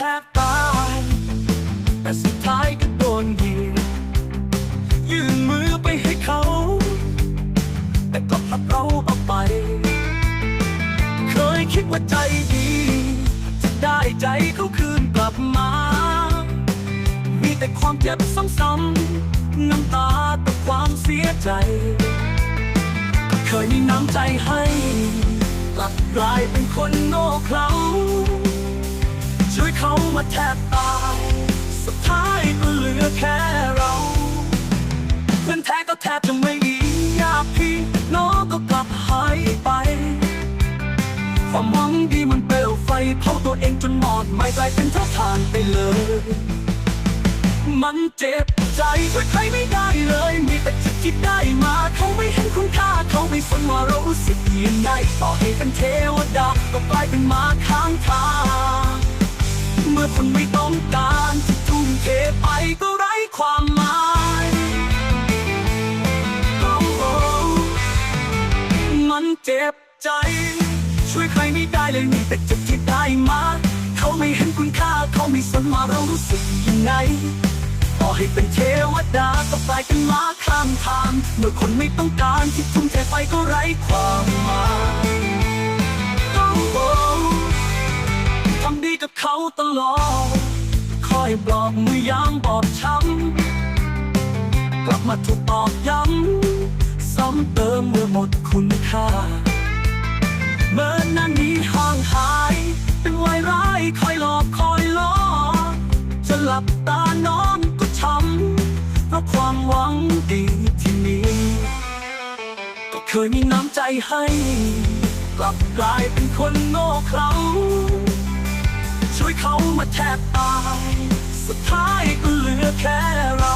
แทบตาย แต่สุดท้ายก็โดนยิงยื่นมือไปให้เขา แต่ก็พับเราเอาไป เคยคิดว่าใจดี จะได้ใจเขาคืนกลับมา มีแต่ความเจ็บซ้ำๆน้ำตากับความเสียใจ เคยมีน้ำใจให้ กลับกลายเป็นคนโง่เขลา ช่วยเขามาแทบตายสุดท้ายก็เหลือแค่เราเพื่อนแท้ก็แทบจะไม่มีญาติพี่น้องก็กลับหายไปความหวังดีมันเปลวไฟเผาตัวเองจนหมอดไม่กลายเป็นเท่าทานไปเลย มันเจ็บใจช่วยใครไม่ได้เลย มีแต่จิตที่ได้มา เขาไม่เห็นคุณค่า เขาไม่สนว่าเรารู้สึกยังไงต่อให้เป็นเทวดาก็กลายเป็นมาข้างทาง คนไม่ต้องการที่ทุ่มเทไปก็ไร้ความหมายโอ้โหมันเจ็บใจ ช่วยใครไม่ได้เลยมีแต่เจ็บที่ได้มา เขาไม่เห็นคุณค่าเขาไม่สนว่าเรารู้สึกยังไงต่อให้เป็นเทวดาก็กลายเป็นหมาข้างทางเมื่อคนไม่ต้องการที่ทุ่มเทไปก็ไร้ความหมาย ตลอด คอยปลอบมือยามบอบช้ำ กลับมาถูกตอกย้ำ ซ้ำเติมเมื่อหมดคุณค่า เมื่อนั้นนี้ห่างหาย เป็นวายร้ายคอยหลอกคอยล้อ จะหลับตานอนก็ช้ำเพราะความหวังดีที่มีก็เคยมีน้ำใจให้ กลับกลายเป็นคนโง่เขลา เขามาแทบตายสุดท้ายก็เหลือแค่เรา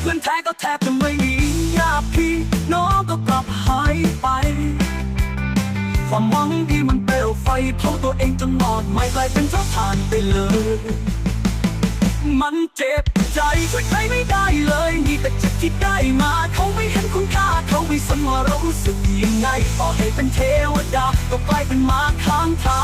เพื่อนแท้ก็แทบจะไม่มีญาติพี่น้องก็กลับหายไป ความหวังดีมันเปลวไฟเผาตัวเองจนหมอดไม่กลายเป็นเท่าทานไปเลย มันเจ็บใจช่วยใครไม่ได้เลยมีแต่เจ็บที่ได้มาเขาไม่เห็นคุณค่าเขาไม่สนว่าเรารู้สึกยังไงต่อให้เป็นเทวดาก็กลายเป็นมาข้างทาง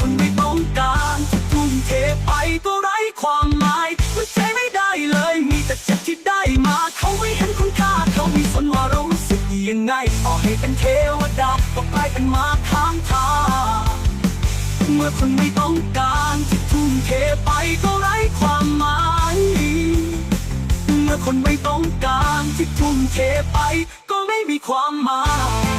คนไม่ต้องการจะทุ่มเทไปก็ไร้ความหมายมันใจไม่ได้เลย มีแต่เจ็บที่ได้มา เขาไม่เห็นคุณค่าเขาไม่สนว่าเรารู้สึกยังไงต่อให้เป็นเทวดาก็กลายเป็นมาข้างทางเมื่อคนไม่ต้องการที่ทุ่มเทไปก็ไร้ความหมายเมื่อคนไม่ต้องการที่ทุ่มเทไป ก็ไม่มีความหมาย